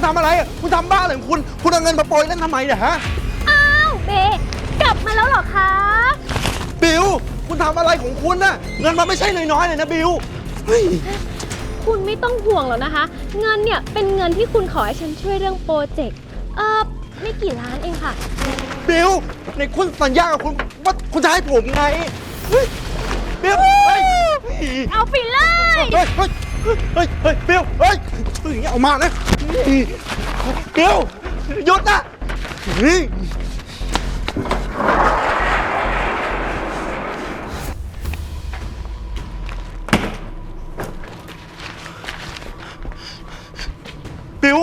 คุณทำอะไรอะคุณทำบ้าอะไรของคุณ คุณเอาเงินมาโปรยเล่นทำไมเนี่ยฮะ อ้าวเบกลับมาแล้วเหรอคะ บิว คุณทำอะไรของคุณน่ะ เงินมันไม่ใช่น้อยๆเลยนะบิวเฮ้ยคุณไม่ต้องห่วงหรอกนะคะ เงินเนี่ยเป็นเงินที่คุณขอให้ฉันช่วยเรื่องโปรเจกต์เออไม่กี่ล้านเองค่ะ บิวในคุณสัญญากับคุณว่าคุณจะให้ผมไงเฮ้ยบิวเฮ้ยเอาไปเลย เฮ้ยเฮ้ยเฮ้ยเฮ้ยบิวเฮ้ยเฮ้ยเอามานะ บิวหยุดนะเฮ้ยบิว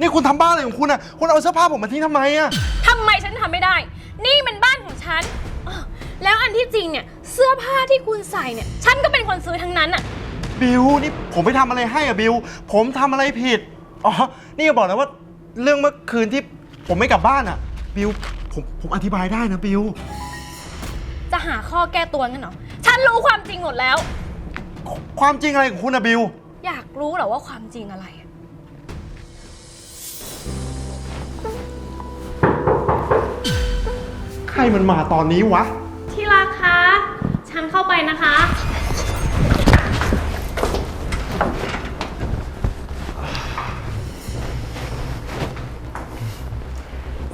นี่คุณทำบ้าอะไรของคุณอะ คุณเอาเสื้อผ้าผมมาทิ้งทำไมอะ ทำไมฉันทำไม่ได้ นี่มันบ้านของฉันอ้อแล้วอันที่จริงเนี่ยเสื้อผ้าที่คุณใส่เนี่ย ฉันก็เป็นคนซื้อทั้งนั้นอะ บิว นี่ผมไปทำอะไรให้อะบิว ผมทำอะไรผิด อ๋อ นี่จะบอกนะว่าเรื่องเมื่อคืนที่ผมไม่กลับบ้านอะ บิว ผมผมอธิบายได้นะบิว จะหาข้อแก้ตัวงั้นเหรอ ฉันรู้ความจริงหมดแล้ว ความจริงอะไรของคุณอะบิว อยากรู้เหรอว่าความจริงอะไรอะใครมันมาตอนนี้วะ ที่รักคะ ฉันเข้าไปนะคะ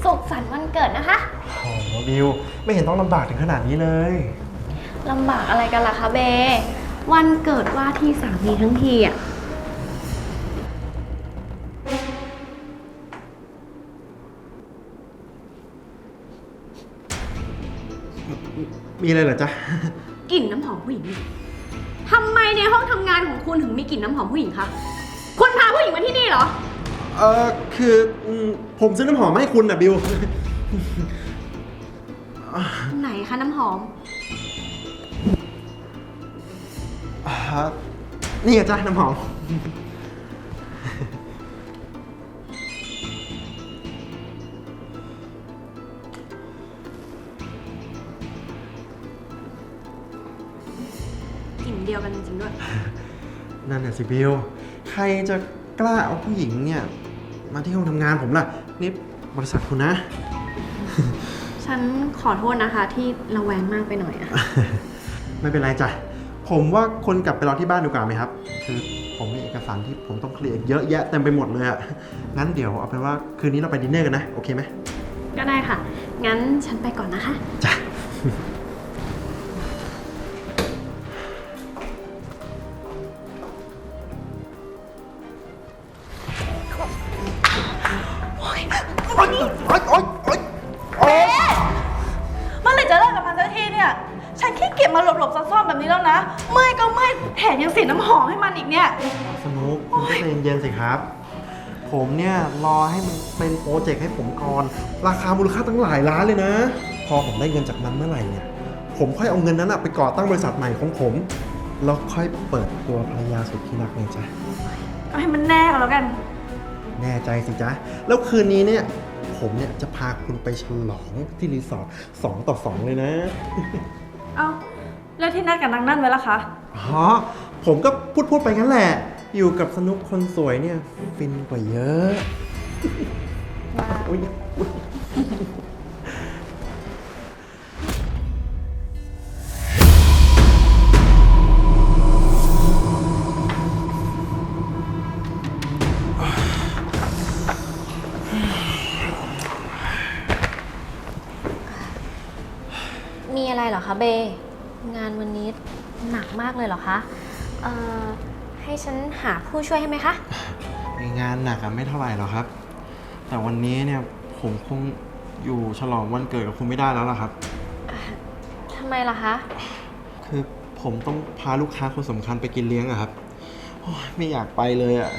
สุขสันต์วันเกิดนะคะโอ้โหบิวไม่เห็นต้องลำบากถึงขนาดนี้เลย ลำบากอะไรกันล่ะคะเบ วันเกิดว่าที่สามีทั้งทีอะมีอะไรเหรอจ๊ะ กลิ่นน้ำหอมผู้หญิงทำไมในห้องทำงานของคุณถึงมีกลิ่นน้ำหอมผู้หญิงคะ คุณพาผู้หญิงมาที่นี่เหรอ เออคืออืมผมซื้อน้ำหอมมาให้คุณอะบิว ไหนคะน้ำหอม อ่านี่อะจ้ะน้ำหอม กลิ่นเดียวกันจริงๆด้วย นั่นน่ะสิบิว ใครจะกล้าเอาผู้หญิงเนี่ย มาที่ห้องทำงานผมล่ะ นี่บริษัทคุณนะ ฉันขอโทษนะคะ ที่ระแวงมากไปหน่อยอะไม่เป็นไรจ้ะ ผมว่าคนกลับไปรอที่บ้านดีกว่าไหมครับ คือผมมีเอกสารที่ผมต้องเคลียร์เยอะแยะเต็มไปหมดเลยอะงั้นเดี๋ยวเอาเป็นว่าคืนนี้เราไปดินเนอร์กันนะ โอเคไหมก็ได้ค่ะ งั้นฉันไปก่อนนะคะ จ้ะ เป็นโปรเจกต์ให้ผมก่อน ราคามูลค่าตั้งหลายล้านเลยนะ พอผมได้เงินจากมันเมื่อไหร่เนี่ย ผมค่อยเอาเงินนั้นอะไปก่อตั้งบริษัทใหม่ของผม แล้วค่อยเปิดตัวภรรยาสุดที่รักไงจ๊ะเอาให้มันแน่ก็แล้วกัน แน่ใจสิจ๊ะ แล้วคืนนี้เนี่ย ผมเนี่ยจะพาคุณไปฉลองที่รีสอร์ทสองต่อสองเลยนะ เอาแล้วที่นัดกับนางนั่นไว้ล่ะคะ อ๋อ ผมก็พูดพูดๆไปงั้นแหละ อยู่กับสนุกคนสวยเนี่ย ฟินกว่าเยอะ อุ๊ยอุ๊ยมีอะไรเหรอคะเบ งานวันนี้หนักมากเลยเหรอคะ เอ่อ ให้ฉันหาผู้ช่วยให้ไหมคะ งานหนักอะไม่เท่าไหร่หรอกครับ แต่วันนี้เนี่ยผมคงอยู่ฉลองวันเกิดกับคุณไม่ได้แล้วล่ะครับ ทำไมล่ะคะ คือผมต้องพาลูกค้าคนสำคัญไปกินเลี้ยงอะครับโอ้ยไม่อยากไปเลยอะ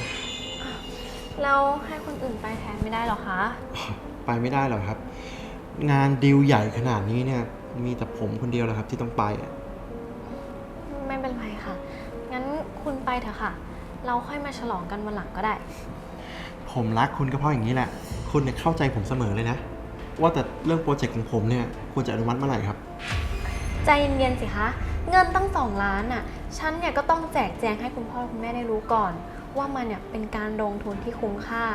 เราให้คนอื่นไปแทนไม่ได้เหรอคะ ไปไม่ได้หรอกครับ งานดีลใหญ่ขนาดนี้เนี่ยมีแต่ผมคนเดียวแหละครับที่ต้องไปอะไม่เป็นไรค่ะ งั้นคุณไปเถอะค่ะ เราค่อยมาฉลองกันวันหลังก็ได้ ผมรักคุณก็เพราะอย่างนี้แหละ คุณเนี่ยเข้าใจผมเสมอเลยนะ ว่าแต่เรื่องโปรเจกต์ของผมเนี่ยควรจะอนุมัติเมื่อไหร่ครับ ใจเย็นๆสิคะ เงินตั้งสองล้านน่ะ ฉันเนี่ยก็ต้องแจกแจงให้คุณพ่อคุณแม่ได้รู้ก่อน ว่ามันเนี่ยเป็นการลงทุนที่คุ้มค่า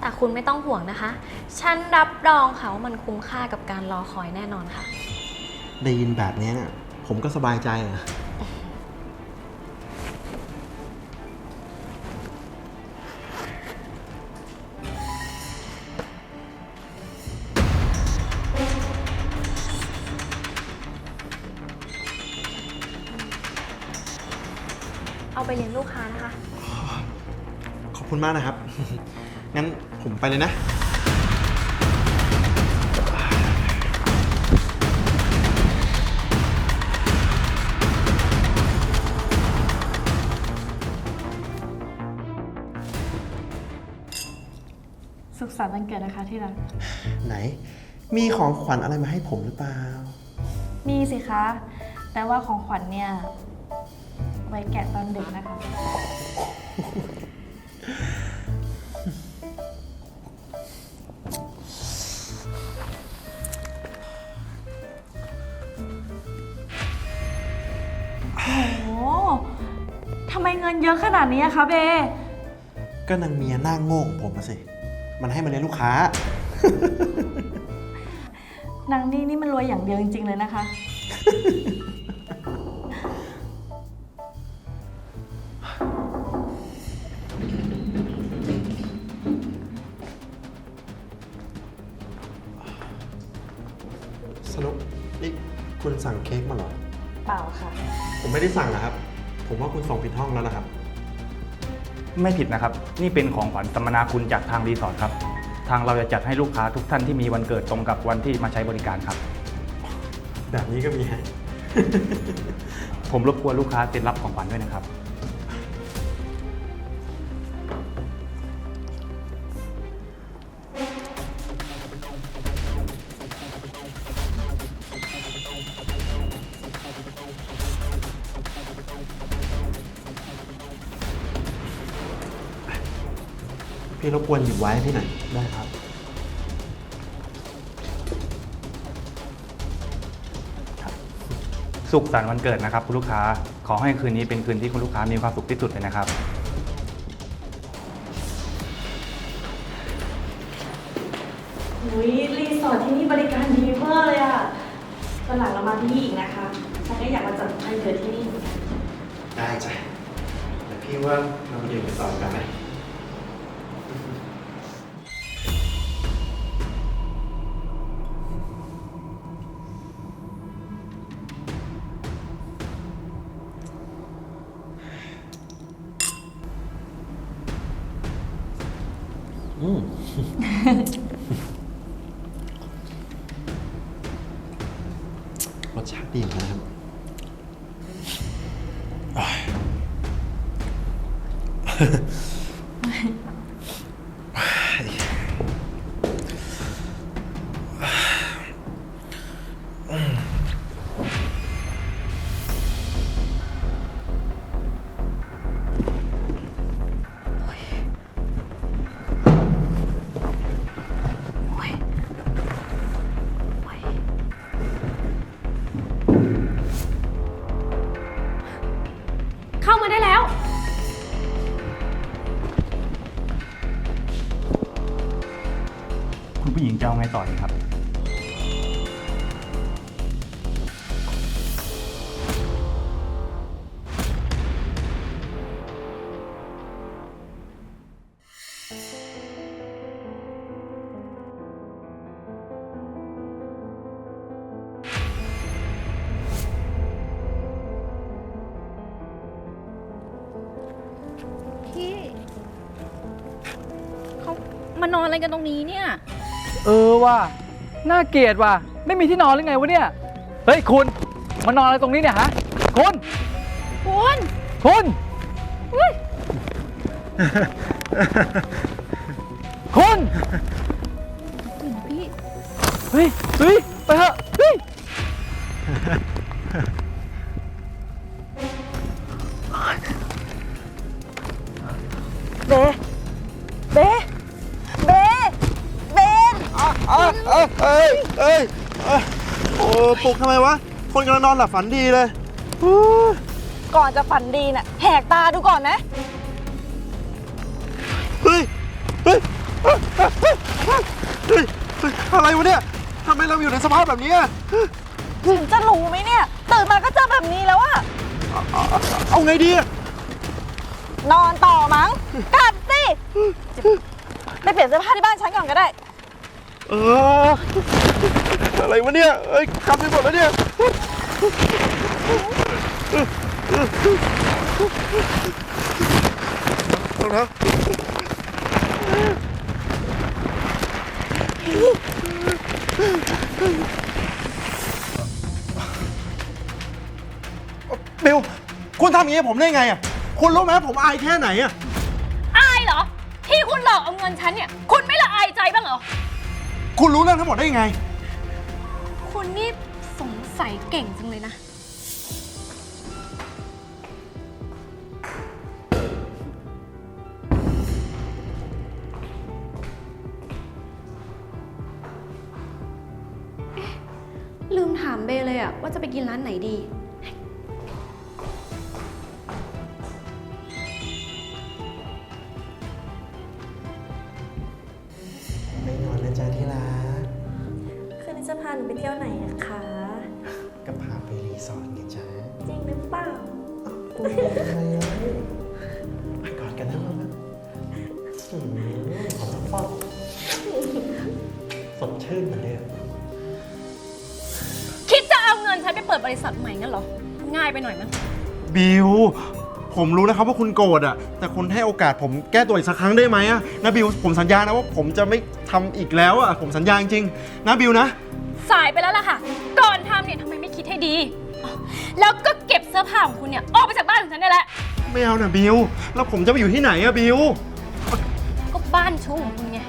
แต่คุณไม่ต้องห่วงนะคะ ฉันรับรองค่ะว่ามันคุ้มค่ากับการรอคอยแน่นอนค่ะ ได้ยินแบบนี้เนี่ยผมก็สบายใจอะ คุณมากนะครับ งั้นผมไปเลยนะ สุขสันต์วันเกิดนะคะที่รัก ไหน มีของขวัญอะไรมาให้ผมหรือเปล่า มีสิคะ แต่ว่าของขวัญเนี่ย ไว้แกะตอนดึกนะคะ เงินเยอะขนาดนี้อะคะเบ ก็นางเมียหน้าโง่ของผมมาสิ มันให้มาเลี้ยงลูกค้า นางนี่นี่มันรวยอย่างเดียวจริงๆเลยนะคะ ไม่ผิดนะครับ นี่เป็นของขวัญสัมมนาคุณจากทางรีสอร์ทครับ ทางเราจะจัดให้ลูกค้าทุกท่านที่มีวันเกิดตรงกับวันที่มาใช้บริการครับ แบบนี้ก็มีให้ ผมรบกวนลูกค้าเซ็นรับของขวัญด้วยนะครับ รบกวนหยิบไว้ให้พี่หน่อย ได้ครับ สุขสันต์วันเกิดนะครับคุณลูกค้า ขอให้คืนนี้เป็นคืนที่คุณลูกค้ามีความสุขที่สุดเลยนะครับ อุ้ยรีสอร์ทที่นี่บริการดีมากเลยอะวันหลังเรามาที่นี่อีกนะคะ ฉันก็อยากมาจัดวันเกิดที่นี่เหมือนกัน ได้จ้ะแต่พี่ว่าเรามาดื่มกันต่อกันไหม รสชาติดีเหมือนกันนะ แล้ว คุณผู้หญิงจะเอาไงต่อดีครับ กันตรงนี้เนี่ย เออว่ะน่าเกลียดว่ะ ไม่มีที่นอนหรือไงวะเนี่ย เฮ้ยคุณ มานอนอะไรตรงนี้เนี่ยฮะ คุณ คุณคุณคุณพี่ เฮ้ยเฮ้ยไปเถอะเฮ้ย เบเบ เอ้ยเอ้ยโอ้ปลุกทำไมวะ คนกำลังนอนหลับฝันดีเลยก่อนจะฝันดีน่ะแหกตาดูก่อนไหมเฮ้ยเฮ้ยเฮ้ยเฮ้ยเฮ้ยอะไรวะเนี่ยทำไมเราอยู่ในสภาพแบบนี้อะถึงจะรู้ไหมเนี่ย ตื่นมาก็เจอแบบนี้แล้วอะเอาไงดีนอนต่อมั้งกลับสิไปเปลี่ยนเสื้อผ้าที่บ้านฉันก่อนก็ได้ เอออะไรวะเนี่ยเอ้ยกลับไปหมดแล้วเนี่ยเอานะบิวคุณทำอย่างนี้กับผมได้ไงอะ คุณรู้ไหมผมอายแค่ไหนอะ อายเหรอ ที่คุณหลอกเอาเงินฉันเนี่ย คุณไม่ละอายใจบ้างเหรอ คุณรู้เรื่องทั้งหมดได้ยังไง คุณนี่สงสัยเก่งจังเลยนะ ลืมถามเบเลยอะว่าจะไปกินร้านไหนดี สอร์ทไงจ๊ะจริงหรือเปล่าตัวใหญ่อะไรอะไปกอดกันนะมาอืมขอสักฟอกสดชื่นเหมือนเดิมคิดจะเอาเงินฉันไปเปิดบริษัทใหม่งั้นเหรอ ง่ายไปหน่อยมั้ง บิว ผมรู้นะครับว่าคุณโกรธอะ แต่คุณให้โอกาสผมแก้ตัวอีกสักครั้งได้ไหมอะนะบิว ผมสัญญานะว่าผมจะไม่ทำอีกแล้วอะ ผมสัญญาจริงๆนะบิวนะ สายไปแล้วล่ะค่ะ ก่อนทำเนี่ยทำไมไม่คิดให้ดีอ๋อ แล้วก็เก็บเสื้อผ้าของคุณเนี่ยออกไปจากบ้านของฉันได้แล้ว ไม่เอานะบิว แล้วผมจะไปอยู่ที่ไหนอะบิว ก็บ้านชู้ของคุณไง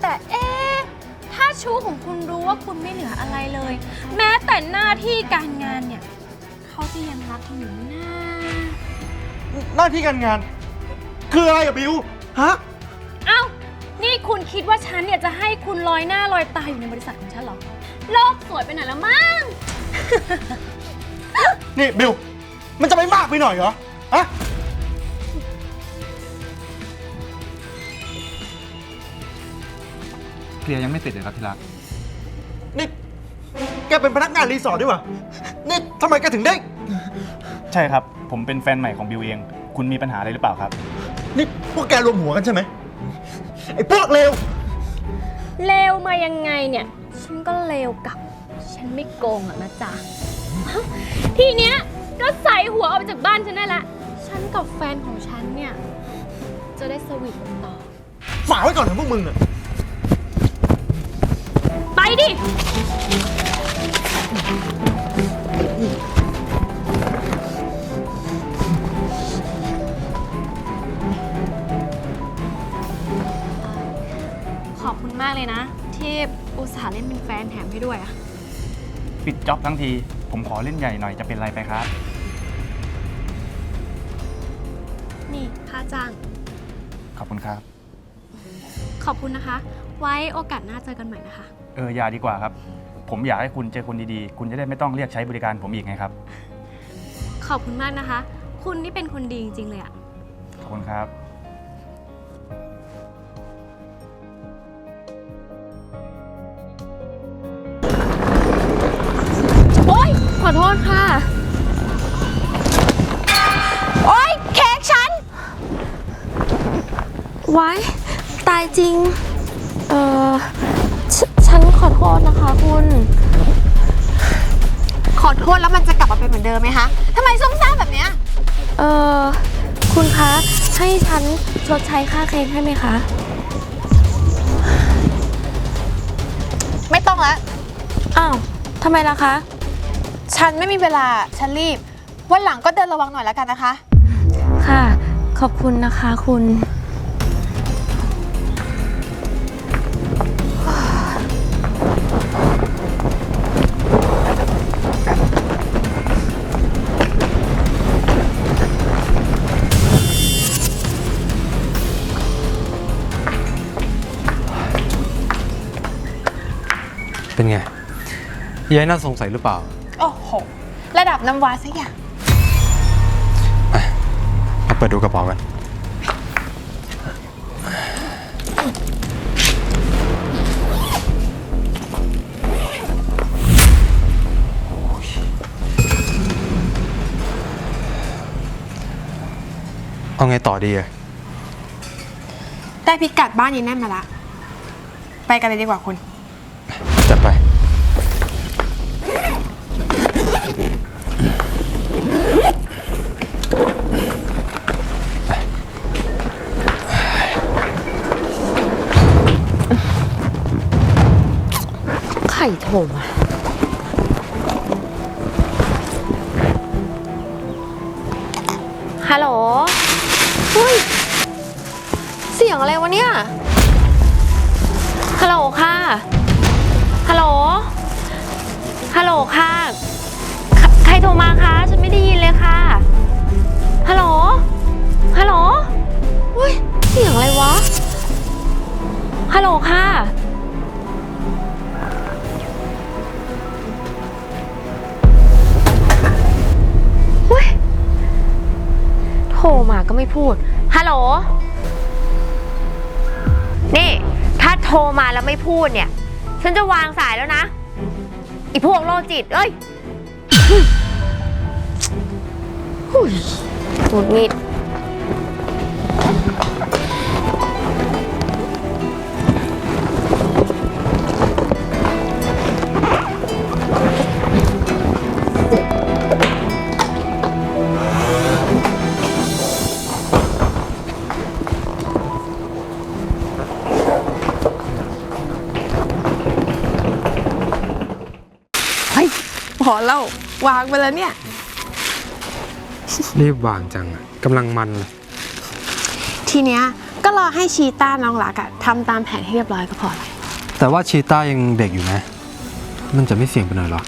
แต่เอ๊ะถ้าชู้ของคุณรู้ว่าคุณไม่เหลืออะไรเลย แม้แต่หน้าที่การงานเนี่ย เขาจะยังรักคุณอยู่ไหมนะ หน้าที่การงาน คืออะไรอะบิว ฮะ เอ้า นี่คุณคิดว่าฉันเนี่ยจะให้คุณลอยหน้าลอยตาอยู่ในบริษัทของฉันเหรอ โลกสวยไปไหนแล้วมั้ง นี่บิว มันจะไม่มากไปหน่อยเหรอฮะเคลียร์ยังไม่เสร็จเลยครับที่รัก นี่แกเป็นพนักงานรีสอร์ทด้วยวะนี่ทำไมแกถึงได้ ใช่ครับ ผมเป็นแฟนใหม่ของบิวเอง คุณมีปัญหาอะไรหรือเปล่าครับ นี่พวกแกรวมหัวกันใช่ไหมไอ้พวกเลว เลวมายังไงเนี่ย ฉันก็เลวกลับ ฉันไม่โกงหรอกนะจ๊ะเอ้า ทีเนี้ยก็ใส่หัวออกไปจากบ้านฉันได้ละ ฉันกับแฟนของฉันเนี่ย จะได้สวีทกันต่อ ฝากไว้ก่อนเถอะพวกมึงอะไปดิ ขอบคุณมากเลยนะ ที่อุตส่าห์เล่นเป็นแฟนแถมให้ด้วยอะ ปิดจ็อบทั้งที ผมขอเล่นใหญ่หน่อยจะเป็นไรไปครับ นี่ค่าจ้าง ขอบคุณครับ ขอบคุณนะคะ ไว้โอกาสหน้าเจอกันใหม่นะคะ เอออย่าดีกว่าครับ ผมอยากให้คุณเจอคนดีๆ คุณจะได้ไม่ต้องเรียกใช้บริการผมอีกไงครับ ขอบคุณมากนะคะ คุณนี่เป็นคนดีจริงๆเลยอะ ขอบคุณครับ ษค่ะ โอ๊ย เค้กฉัน ไว้ ตายจริง เออฉฉันขอโทษนะคะคุณ ขอโทษแล้วมันจะกลับมาเป็นเหมือนเดิมไหมคะทำไมซุ่มซ่ามแบบเนี้ย เออคุณคะ ให้ฉันชดใช้ค่าเค้กให้ไหมคะ ไม่ต้องแล้วอ้าว ทำไมล่ะคะ ฉันไม่มีเวลา ฉันรีบ วันหลังก็เดินระวังหน่อยแล้วกันนะคะ ค่ะ ขอบคุณนะคะคุณ เป็นไงยายน่าสงสัยหรือเปล่า ก ระดับน้ำวาสักอย่าง มาเปิดดูกระเป๋ากัน เอาไงต่อดีอะได้พิกัดบ้านยีแน่นมาละ ไปกันเลยดีกว่าคุณ ไข่โถมฮัลโหลเฮ้ยเสียงอะไรวะเนี่ย ฮัลโหลค่ะ ฮัลโหล ฮัลโหลค่ะ ใครโทรมาคะ ฉันไม่ได้ยินเลยค่ะ ฮัลโหล ฮัลโหลเฮ้ย เสียงอะไรวะ ฮัลโหลค่ะ รมาก็ไม่พูด ฮัลโหล นี่ ถ้าโทรมาแล้วไม่พูดเนี่ย ฉันจะวางสายแล้วนะ อีพวกโลจิต เอ้ยหุ้ยหงุดหงิด พอแล้ววางไปแล้วเนี่ย รีบวางจังอะกำลังมันเลยทีเนี้ยก็รอให้ชีต้าน้องรักอะทำตามแผนให้เรียบร้อยก็พอละแต่ว่าชีต้ายังเด็กอยู่นะ มันจะไม่เสี่ยงไปหน่อยเหรอ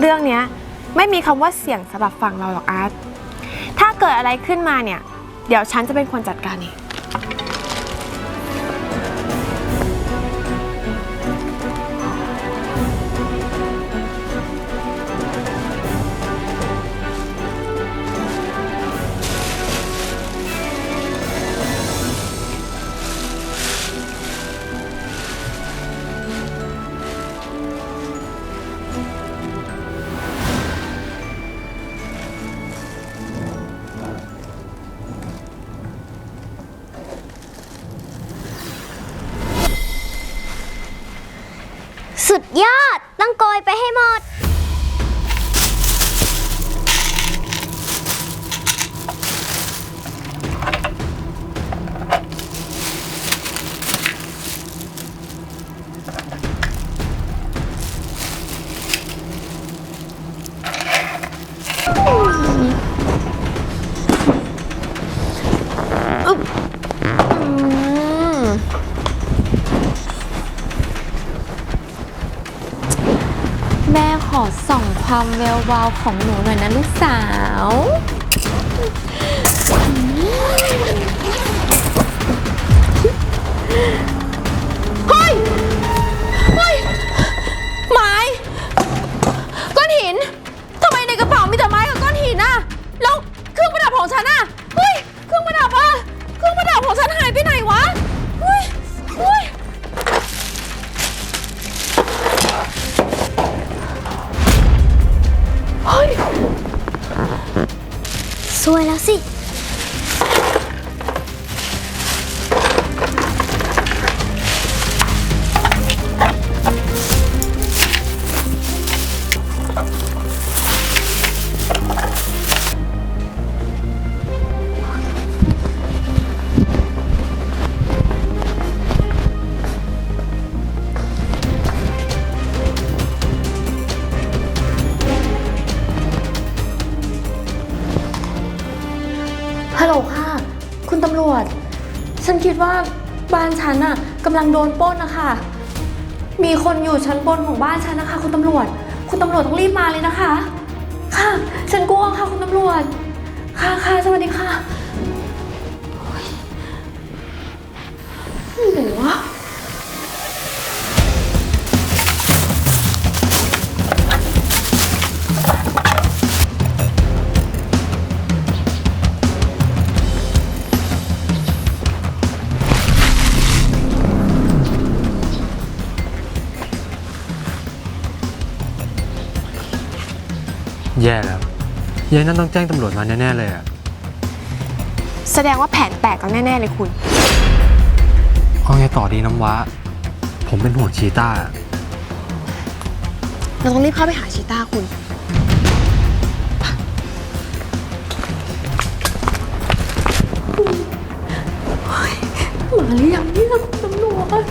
เรื่องเนี้ยไม่มีคำว่าเสี่ยงสำหรับฝั่งเราหรอกอาร์ตถ้าเกิดอะไรขึ้นมาเนี่ย เดี๋ยวฉันจะเป็นคนจัดการเอง ไปให้หมด วามแวววาวของหนูหน่อยนะลูกสาว ฮัลโหลค่ะ คุณตำรวจ ฉันคิดว่าบ้านฉันน่ะกำลังโดนปล้นนะคะ มีคนอยู่ชั้นบนของบ้านฉันนะคะ คุณตำรวจ คุณตำรวจต้องรีบมาเลยนะคะ ค่ะ ฉันกลัวค่ะ คุณตำรวจ ค่ะค่ะสวัสดีค่ะโอ๊ยไหนวะ แย่แล้วยายนั่นต้องแจ้งตำรวจมาแน่ ๆ เลยอะแสดงว่าแผนแตกกันแน่ ๆ เลยคุณ เอาไงต่อดีน้ำว้า ผมเป็นห่วงชีต้าเราต้องรีบเข้าไปหาชีต้าคุณ มาหรือยังเนี่ยตำรวจ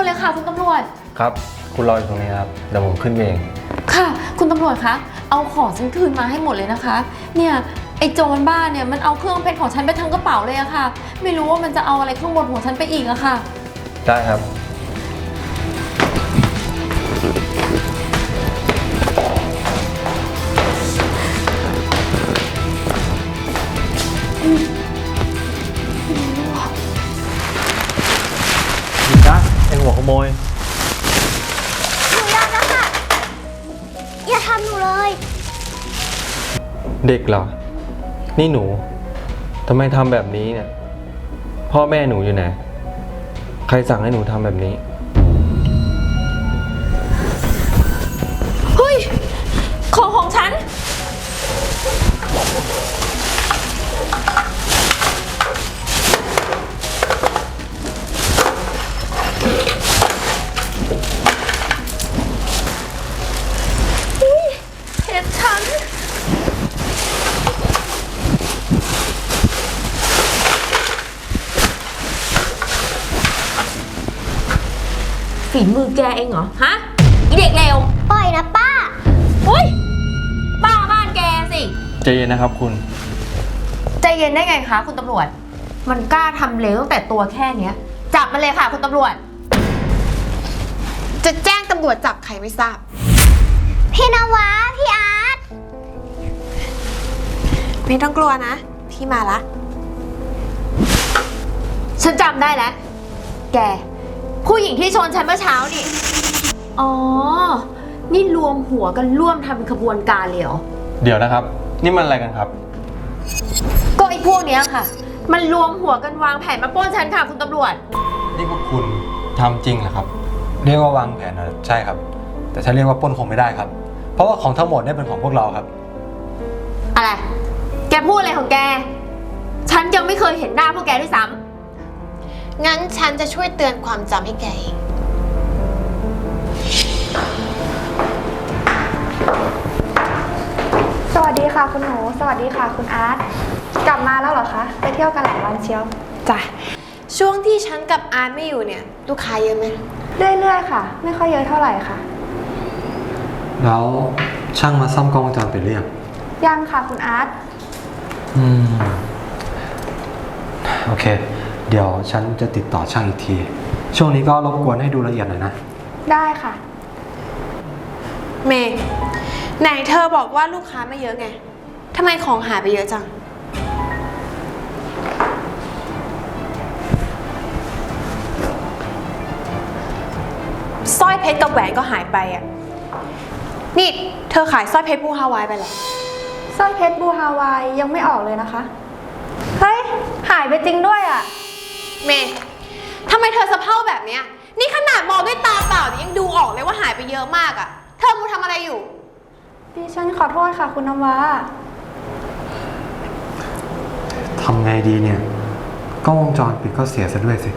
ข้างบนเลยค่ะ คุณตำรวจ ครับ คุณรออยู่ตรงนี้ครับ เดี๋ยวผมขึ้นเอง ค่ะ คุณตำรวจคะ เอาของฉันคืนมาให้หมดเลยนะคะ เนี่ยไอ้โจรบ้านเนี่ยมันเอาเครื่องเพชรของฉันไปทั้งกระเป๋าเลยอะค่ะ ไม่รู้ว่ามันจะเอาอะไรข้างบนของฉันไปอีกอะค่ะ ได้ครับดี มย หนูยอมแล้วค่ะ อย่าทำหนูเลย เด็กเหรอ นี่หนู ทำไมทำแบบนี้เนี่ย พ่อแม่หนูอยู่ไหน ใครสั่งให้หนูทำแบบนี้ เฮ้ย ของของฉัน เพชรฉัน ฝีมือ แกเองเหรอ ฮะอีเด็กเลวปล่อยนะป้า อุ้ยป้าบ้านแกสิ ใจเย็นนะครับคุณ ใจเย็นได้ไงคะ คุณตำรวจ มันกล้าทำเลวตั้งแต่ตัวแค่เนี้ย จับมันเลยค่ะ คุณตำรวจ จะแจ้งตำรวจจับใครไม่ทราบ พี่นวะพี่อาร์ตไม่ต้องกลัวนะ พี่มาละ ฉันจำได้แล้ว แก ผู้หญิงที่ชนฉันเมื่อเช้านี่ อ๋อ นี่รวมหัวกันร่วมทำเป็นขบวนการเลยเหรอ เดี๋ยวนะครับ นี่มันอะไรกันครับ ก็ไอ้พวกเนี้ยค่ะ มันรวมหัวกันวางแผนมาปล้นฉันค่ะคุณตำรวจ นี่พวกคุณทำจริงเหรอครับ เรียกว่าวางแผนนะใช่ครับ แต่ถ้าเรียกว่าปล้นคงไม่ได้ครับ เพราะว่าของทั้งหมดเนี่ยเป็นของพวกเราครับ อะไร แกพูดอะไรของแก ฉันยังไม่เคยเห็นหน้าพวกแกด้วยซ้ำ งั้นฉันจะช่วยเตือนความจำให้แกเอง สวัสดีค่ะคุณหนู สวัสดีค่ะคุณอาร์ต กลับมาแล้วเหรอคะ ไปเที่ยวกันหลายวันเชียว จ้ะ ช่วงที่ฉันกับอาร์ตไม่อยู่เนี่ย ลูกค้าเยอะไหมเรื่อยๆ ค่ะ ไม่ค่อยเยอะเท่าไหร่ค่ะ แล้วช่างมาซ่อมกล้องวงจรปิดหรือยังยังค่ะคุณอาร์ตอืม โอเค เดี๋ยวฉันจะติดต่อช่างอีกที ช่วงนี้ก็รบกวนให้ดูละเอียดหน่อยนะ ได้ค่ะ เมย์ไหนเธอบอกว่าลูกค้าไม่เยอะไงทำไมของหายไปเยอะจัง สร้อยเพชรกับแหวนก็หายไปอะ นี่เธอขายสร้อยเพชรบูฮาวายไปเหรอ สร้อยเพชรบูฮาวายยังไม่ออกเลยนะคะ เฮ้ย หายไปจริงด้วยอะ เมย์ทำไมเธอสะเพร่าแบบเนี้ย นี่ขนาดมองด้วยตาเปล่าเนี่ยยังดูออกเลยว่าหายไปเยอะมากอะเธอมูทำอะไรอยู่ ดิฉันขอโทษค่ะ คุณนวะทำไงดีเนี่ยกล้องวงจรปิดก็เสียซะด้วยสิ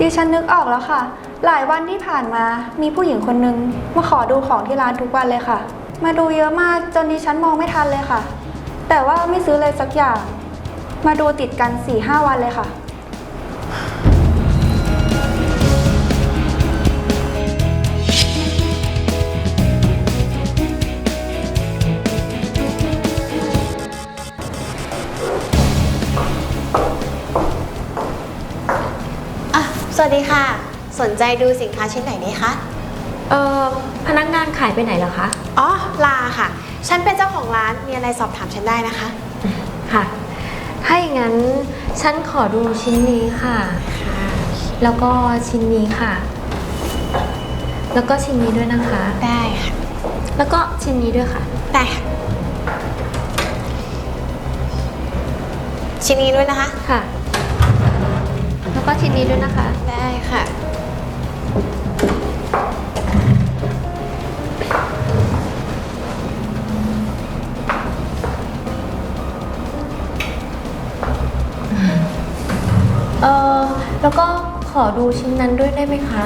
ดิฉันนึกออกแล้วค่ะ หลายวันที่ผ่านมามีผู้หญิงคนนึงมาขอดูของที่ร้านทุกวันเลยค่ะ มาดูเยอะมากจนดิฉันมองไม่ทันเลยค่ะ แต่ว่าไม่ซื้อเลยสักอย่าง มาดูติดกัน4ี่ห้าวันเลยค่ะ สวัสดีค่ะ สนใจดูสินค้าชิ้นไหนดีคะเอ่อพนักงานขายไปไหนเหรอคะ อ๋อลาค่ะ ฉันเป็นเจ้าของร้านมีอะไรสอบถามฉันได้นะคะ ค่ะ ถ้าอย่างนั้นฉันขอดูชิ้นนี้ค่ะ แล้วก็ชิ้นนี้ค่ะ แล้วก็ชิ้นนี้ด้วยนะคะ ได้ค่ะ แล้วก็ชิ้นนี้ด้วยค่ะ ได้ค่ะ ชิ้นนี้ด้วยนะคะ ค่ะแล้ว ก็ชิ้นนี้ด้วยนะคะ ได้ค่ะ เออแล้วก็ขอดูชิ้นนั้นด้วยได้ไหมคะ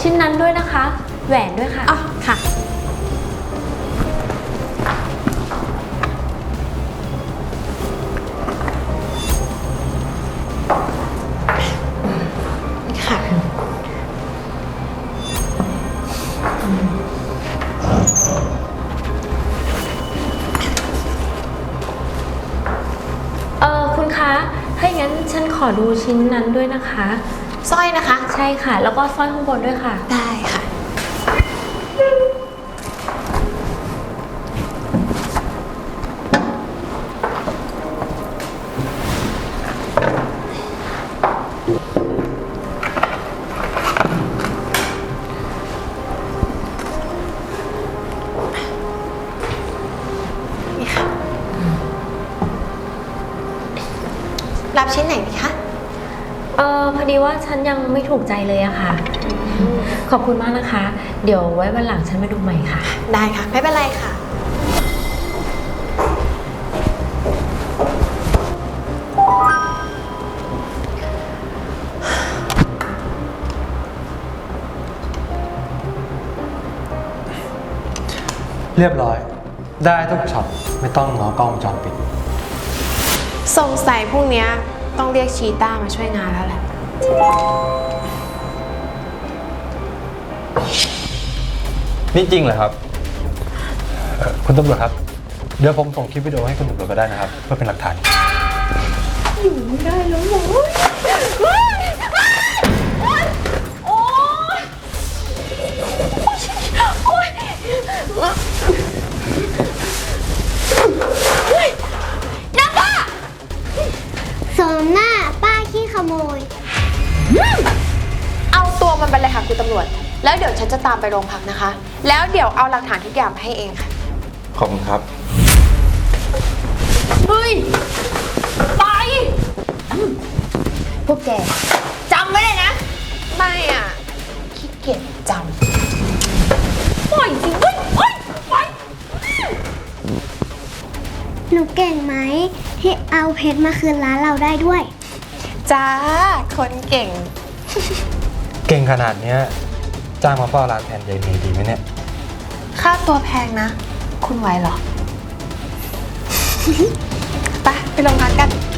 ชิ้นนั้นด้วยนะคะ แหวนด้วยค่ะ อ๋อค่ะค่ะ ดูชิ้นนั้นด้วยนะคะ สร้อยนะคะ ใช่ค่ะ แล้วก็สร้อยข้างบนด้วยค่ะ ได้ ว่าฉันยังไม่ถูกใจเลยอะค่ะ ขอบคุณมากนะคะ เดี๋ยวไว้วันหลังฉันมาดูใหม่ค่ะ ได้ค่ะ ไม่เป็นไรค่ะ เรียบร้อย ได้ทุกช็อตไม่ต้องงอกล้องวงจรปิด สงสัยพรุ่งเนี้ยต้องเรียกชีต้ามาช่วยงานแล้วแหละ นี่จริงเหรอครับเอ่อคุณตำรวจครับ เดี๋ยวผมส่งคลิปวิดีโอให้คุณตำรวจก็ได้นะครับ เพื่อเป็นหลักฐานสมหน้าป้าขี้ขโมย เอาตัวมันไปเลยค่ะคุณตำรวจ แล้วเดี๋ยวฉันจะตามไปโรงพักนะคะ แล้วเดี๋ยวเอาหลักฐานทุกอย่างมาให้เองค่ะ ขอบคุณครับ เฮ้ย ไป พวกแกจำไว้เลยนะ ไม่อะขี้เกียจจำปล่อยสิเว้ยเฮ้ยปล่อยหนูเก่งไหมที่เอาเพชรมาคืนร้านเราได้ด้วย จ้า คนเก่ง เก่งขนาดเนี้ยจ้างมาเฝ้าร้านแทนยายเมย์ดีไหมเนี่ย ค่าตัวแพงนะ คุณไหวเหรอ ไปไปโรงพักกันไป